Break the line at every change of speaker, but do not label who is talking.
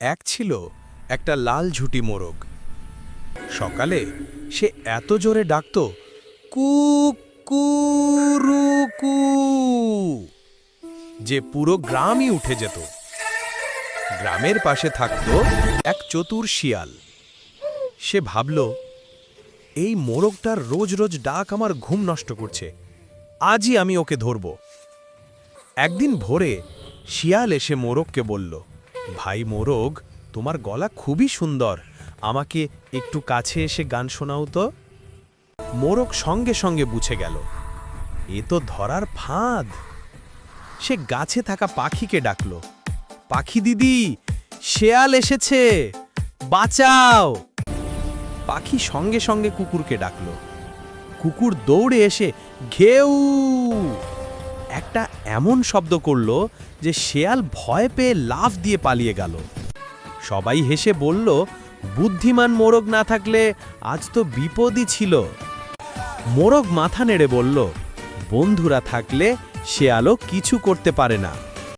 এক ছিল একটা লাল ঝুটি মোরগ। সকালে সে এত জোরে ডাকত কুকুরুকু যে পুরো গ্রামই উঠে যেত। গ্রামের পাশে থাকত এক চতুর শিয়াল। সে ভাবল, এই মোরগটার রোজ রোজ ডাক আমার ঘুম নষ্ট করছে। আজই আমি ওকে ধরব। একদিন ভোরে শিয়াল এসে মোরগকে বলল ভাই মোরগ, তোমার গলা খুবই সুন্দর। আমাকে একটু কাছে এসে গান শোনাও তো। মোরগ সঙ্গে সঙ্গে বুঝে গেল, এ তো ধরার ফাঁদ। সে গাছে থাকা পাখিকে ডাকল, পাখি দিদি, শেয়াল এসেছে, বাঁচাও! পাখি সঙ্গে সঙ্গে কুকুরকে ডাকল, কুকুর দৌড়ে এসে, ঘেউ! একটা এমন শব্দ করল যে শেয়াল ভয় পেয়ে লাফ দিয়ে পালিয়ে গেল। সবাই হেসে বলল, বুদ্ধিমান মোরগ না থাকলে আজ তো বিপদই ছিল। মোরগ মাথা নেড়ে বলল, বন্ধুরা থাকলে শেয়ালও কিছু করতে পারে না।